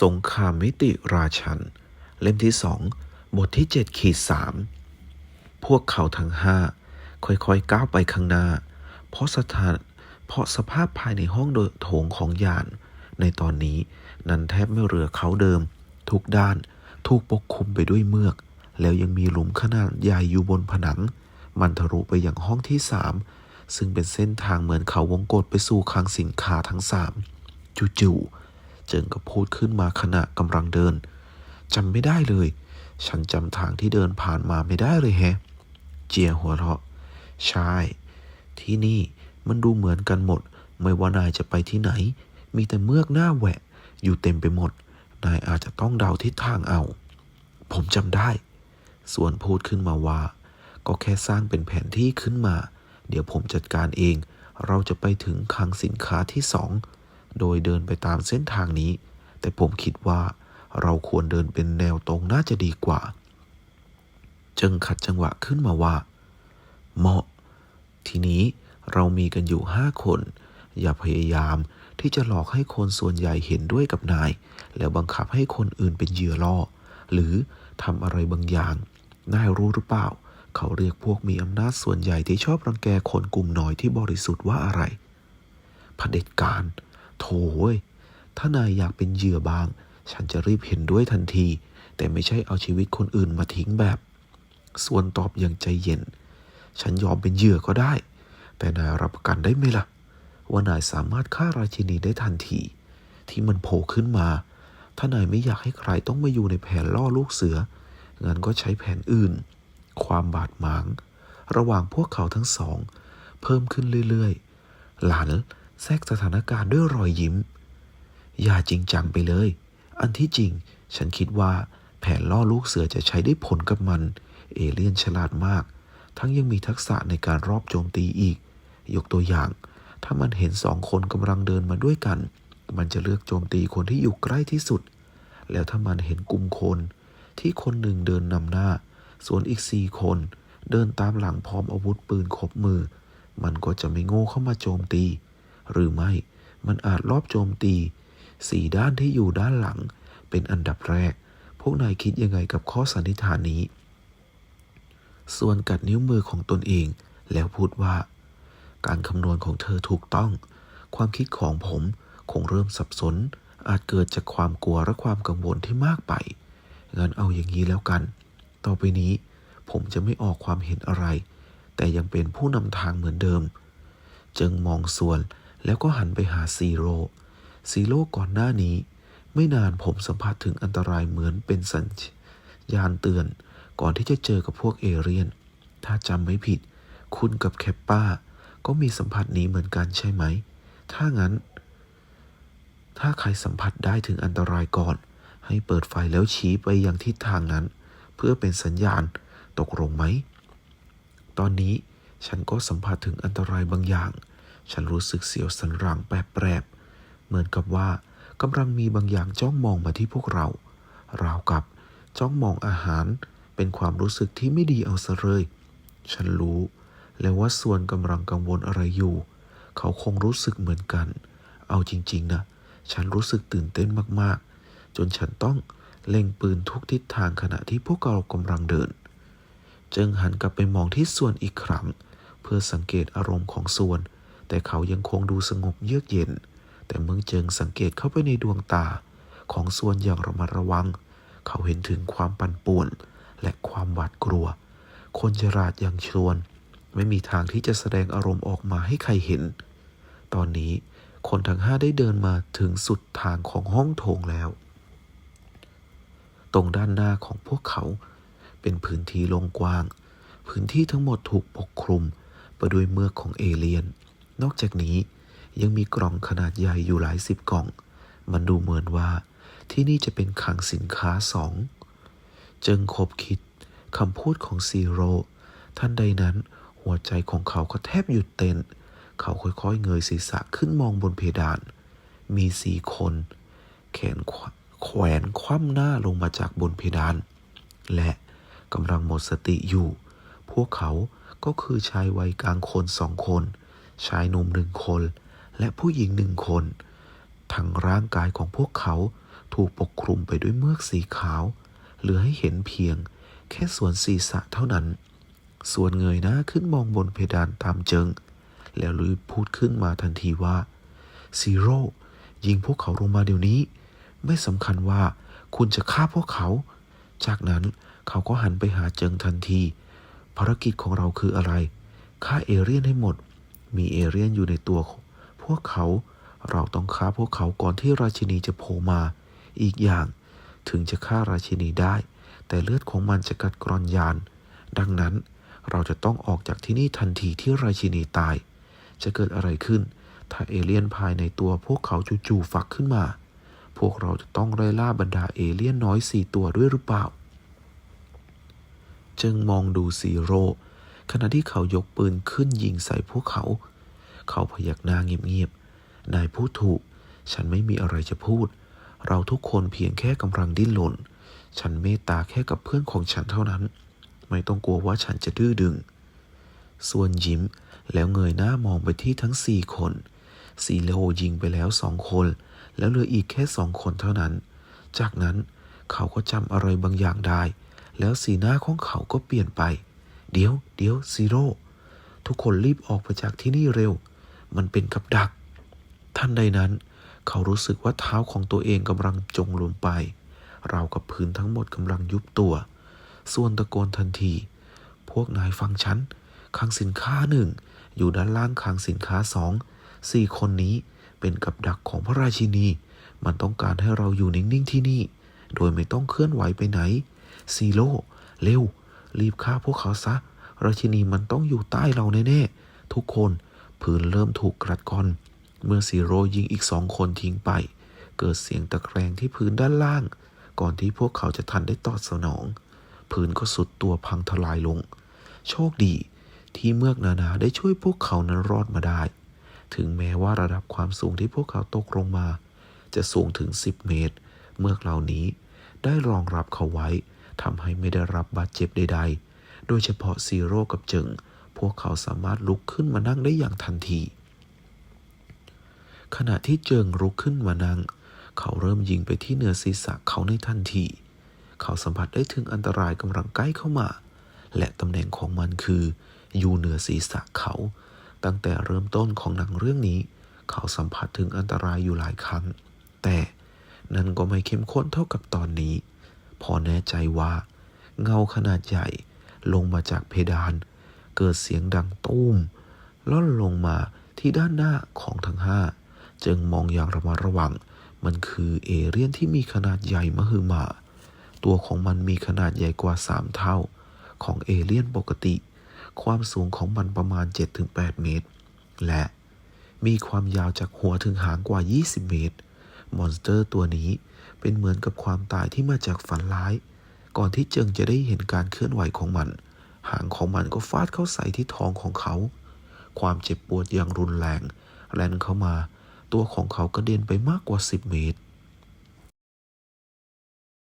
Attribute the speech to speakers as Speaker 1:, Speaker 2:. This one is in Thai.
Speaker 1: สงครามมิติราชัน เล่มที่สองบทที่เจ็ดขีดสามพวกเขาทั้งห้าค่อยๆก้าวไปข้างหน้า เพราะสถานเพราะสภาพภายในห้องโดยโถงของยาน ในตอนนี้นั้นแทบไม่เหลือเขาเดิม ทุกด้านถูกปกคลุมไปด้วยเมือก แล้วยังมีหลุมขนาดใหญ่อยู่บนผนัง มันทะลุไปยังห้องที่สามซึ่งเป็นเส้นทางเหมือนเขาวงกฏไปสู่คลังสินค้าทั้งสามจู่ๆ จิงก็พูดขึ้นมาขณะกำลังเดินจำไม่ได้เลย ฉันจำทางที่เดินผ่านมาไม่ได้เลยแฮะ เจียหัวเราะ ใช่ ที่นี่มันดูเหมือนกันหมด ไม่ว่านายจะไปที่ไหน มีแต่เมือกหน้าแหวะ อยู่เต็มไปหมด นายอาจจะต้องเดาทิศทางเอา ผมจำได้ ส่วนพูดขึ้นมาว่า ก็แค่สร้างเป็นแผนที่ขึ้นมา เดี๋ยวผมจัดการเอง เราจะไปถึงคลังสินค้าที่สอง โดยเดินไปตามเส้นทางนี้ แต่ผมคิดว่าเราควรเดินเป็นแนวตรงน่าจะดีกว่า จึงขัดจังหวะขึ้นมาว่า เหมาะ ทีนี้เรามีกันอยู่ห้าคน อย่าพยายามที่จะหลอกให้คนส่วนใหญ่เห็นด้วยกับนาย แล้วบังคับให้คนอื่นเป็นเหยื่อล่อ หรือทำอะไรบางอย่างนายรู้หรือเปล่า เขาเรียกพวกมีอำนาจส่วนใหญ่ที่ชอบรังแกคนกลุ่มน้อยที่บริสุทธิ์ว่าอะไรเผด็จการ โถยถ้านายอยากเป็นเหยื่อบาง ฉันจะรีบเห็นด้วยทันที แต่ไม่ใช่เอาชีวิตคนอื่นมาทิ้งแบบ ส่วนตอบอย่างใจเย็น ฉันยอมเป็นเหยื่อก็ได้ แต่นายรับประกันได้ไหมล่ะ ว่านายสามารถฆ่าราชินีได้ทันที ที่มันโผล่ขึ้นมา ถ้านายไม่อยากให้ใครต้องมาอยู่ในแผนล่อลูกเสือ งั้นก็ใช้แผนอื่น ความบาดหมาง ระหว่างพวกเขาทั้งสอง เพิ่มขึ้นเรื่อยๆ หลาน แทรกสถานการณ์ด้วยรอยยิ้ม อย่าจริงจังไปเลย อันที่จริง ฉันคิดว่าแผนล่อลูกเสือจะใช้ได้ผลกับมัน เอเลี่ยนฉลาดมาก ทั้งยังมีทักษะในการรอบโจมตีอีก ยกตัวอย่าง ถ้ามันเห็นสองคนกำลังเดินมาด้วยกัน มันจะเลือกโจมตีคนที่อยู่ใกล้ที่สุด แล้วถ้ามันเห็นกลุ่มคน ที่คนหนึ่งเดินนำหน้า ส่วนอีกสี่คนเดินตามหลังพร้อมอาวุธปืนครบมือ มันก็จะไม่โง่เข้ามาโจมตี หรือไม่ มันอาจรอบโจมตีสี่ด้านที่อยู่ด้านหลัง เป็นอันดับแรก พวกนายคิดยังไงกับข้อสันนิษฐานนี้ ส่วนกัดนิ้วมือของตนเอง แล้วพูดว่า การคำนวณของเธอถูกต้อง ความคิดของผมคงเริ่มสับสน อาจเกิดจากความกลัวและความกังวลที่มากไป งั้นเอาอย่างนี้แล้วกัน ต่อไปนี้ ผมจะไม่ออกความเห็นอะไร แต่ยังเป็นผู้นำทางเหมือนเดิม จึงมองส่วน แล้วก็หันไปหาซีโร่ซีโร่ก่อนหน้านี้ ไม่นานผมสัมผัสถึงอันตรายเหมือนเป็นสัญญาณเตือน ก่อนที่จะเจอกับพวกเอเรียน ถ้าจำไม่ผิด คุณกับแคปป้า ก็มีสัมผัสนี้เหมือนกันใช่ไหม ถ้างั้น ถ้าใครสัมผัสได้ถึงอันตรายก่อน ให้เปิดไฟแล้วชี้ไปยังทิศทางนั้น เพื่อเป็นสัญญาณตกลงไหม ตอนนี้ฉันก็สัมผัสถึงอันตรายบางอย่าง ฉันรู้สึกเสียวสันหลังแปรบๆ เหมือนกับว่ากำลังมีบางอย่างจ้องมองมาที่พวกเรา ราวกับจ้องมองอาหารเป็นความรู้สึกที่ไม่ดีเอาซะเลย ฉันรู้ แล้วว่าส่วนกำลังกังวลอะไรอยู่ เขาคงรู้สึกเหมือนกัน เอาจริง ๆ นะ ฉันรู้สึกตื่นเต้นมากๆ จนฉันต้องเล็งปืนทุกทิศทางขณะที่พวกเรากำลังเดิน จึงหันกลับไปมองที่ส่วนอีกครั้งเพื่อสังเกตอารมณ์ของส่วน แต่เขายังคงดูสงบเยือกเย็น แต่เมื่อเจิงสังเกตเข้าไปในดวงตา ของส่วนอย่างระมัดระวัง เขาเห็นถึงความปั่นป่วน และความหวาดกลัว คนฉลาดอย่างชวน ไม่มีทางที่จะแสดงอารมณ์ออกมาให้ใครเห็น ตอนนี้คนทั้งห้าได้เดินมาถึงสุดทางของห้องโถงแล้ว ตรงด้านหน้าของพวกเขาเป็นพื้นที่โล่งกว้าง พื้นที่ทั้งหมดถูกปกคลุมไปด้วยเมือกของเอเลียน นอกจากนี้ยังมีกล่องขนาดใหญ่อยู่หลายสิบกล่อง มันดูเหมือนว่า ที่นี่จะเป็นคลังสินค้าสอง จึงคบคิดคำพูดของซีโร่ท่านใดนั้นหัวใจของเขาก็แทบหยุดเต้น เขาค่อยๆเงยศีรษะขึ้นมองบนเพดาน มีสี่คน แขนขแขวนคว่ำหน้าลงมาจากบนเพดาน และกำลังหมดสติอยู่ พวกเขาก็คือชายวัยกลางคนสองคน ชายหนุ่มหนึ่งคน และผู้หญิงหนึ่งคน ทั้งร่างกายของพวกเขาถูกปกคลุมไปด้วยเมือกสีขาว เหลือให้เห็นเพียงแค่ส่วนศีรษะเท่านั้น ส่วนเงยหน้าขึ้นมองบนเพดานตามเจิง แล้วลือพูดขึ้นมาทันทีว่าซีโร่ยิงพวกเขาลงมาเดี๋ยวนี้ ไม่สำคัญว่าคุณจะฆ่าพวกเขา จากนั้นเขาก็หันไปหาเจิงทันที ภารกิจของเราคืออะไร ฆ่าเอเรียนให้หมด มีเอเรียนอยู่ในตัว พวกเขาเราต้องฆ่าพวกเขาก่อนที่ราชินีจะโผล่มา อีกอย่าง ถึงจะฆ่าราชินีได้ แต่เลือดของมันจะกัดกร่อนยาน ดังนั้นเราจะต้องออกจากที่นี่ทันทีที่ราชินีตาย จะเกิดอะไรขึ้น ถ้าเอเลี่ยนภายในตัวพวกเขาจู่ๆฟักขึ้นมา พวกเราจะต้องไล่ล่าบรรดาเอเลี่ยนน้อยสี่ตัวด้วยหรือเปล่า จึงมองดูซีโร่ ขณะที่เขายกปืนขึ้นยิงใส่พวกเขา เขาพยักหน้าเงียบๆ นายพูดถูก ฉันไม่มีอะไรจะพูด เราทุกคนเพียงแค่กำลังดิ้นรน ฉันเมตตาแค่กับเพื่อนของฉันเท่านั้น ไม่ต้องกลัวว่าฉันจะดื้อดึง ส่วนยิ้มแล้วเงยหน้ามองไปที่ทั้งสี่คนซีโลยิงไปแล้วสองคน แล้วเหลืออีกแค่สองคนเท่านั้น จากนั้นเขาก็จำอะไรบางอย่างได้ แล้วสีหน้าของเขาก็เปลี่ยนไป เดี๋ยวเดี๋ยวซีโร่ทุกคนรีบออกไปจากที่นี่เร็ว มันเป็นกับดัก ท่านใดนั้น เขารู้สึกว่าเท้าของตัวเองกำลังจงลงไป ราวกับพื้นทั้งหมดกำลังยุบตัวส่วนตะโกนทันที พวกนายฟังฉันคลังสินค้าหนึ่งอยู่ด้านล่างคลังสินค้าสองสี่คนนี้เป็นกับดักของพระราชินี มันต้องการให้เราอยู่นิ่ง ๆ ที่นี่ โดยไม่ต้องเคลื่อนไหวไปไหนซีโร่เร็ว รีบฆ่าพวกเขาซะ ราชินีมันต้องอยู่ใต้เราแน่ๆ ทุกคนพื้นเริ่มถูกกรัดกร่อนเมื่อซีโรยิงอีกสองคนทิ้งไป เกิดเสียงตะแครงที่พื้นด้านล่าง ก่อนที่พวกเขาจะทันได้ตอบสนอง พื้นก็สุดตัวพังทลายลง โชคดีที่เมือกนานาได้ช่วยพวกเขานั้นรอดมาได้ ถึงแม้ว่าระดับความสูงที่พวกเขาตกลงมา จะสูงถึง 10 เมตร เมือกเหล่านี้ได้รองรับเขาไว้ ทำให้ไม่ได้รับบาดเจ็บใด ๆ โดยเฉพาะซีโร่กับเจิง พวกเขาสามารถลุกขึ้นมานั่งได้อย่างทันที ขณะที่เจิงลุกขึ้นมานั่ง เขาเริ่มยิงไปที่เหนือศีรษะเขาในทันที เขาสัมผัสได้ถึงอันตรายกำลังใกล้เข้ามา และตำแหน่งของมันคือ อยู่เหนือศีรษะเขา ตั้งแต่เริ่มต้นของหนังเรื่องนี้ เขาสัมผัสถึงอันตรายอยู่หลายครั้ง แต่นั่นก็ไม่เข้มข้นเท่ากับตอนนี้ พอแน่ใจว่า เงาขนาดใหญ่ลงมาจากเพดาน เกิดเสียงดังตุ้มล่อนลงมาที่ด้านหน้าของทั้งห้าจึงมองอย่างระมัดระวัง มันคือเอเรียนที่มีขนาดใหญ่มหึมา ตัวของมันมีขนาดใหญ่กว่า3เท่า ของเอเลี่ยนปกติ ความสูงของมันประมาณ 7-8 เมตร และมีความยาวจากหัวถึงหางกว่า 20 เมตร มอนสเตอร์ตัวนี้ เป็นเหมือนกับความตายที่มาจากฝันร้าย ก่อนที่เจิงจะได้เห็นการเคลื่อนไหวของมัน หางของมันก็ฟาดเข้าใส่ที่ท้องของเขา ความเจ็บปวดอย่างรุนแรงแล่นเข้ามา ตัวของเขากระเด็นไปมากกว่า 10 เมตร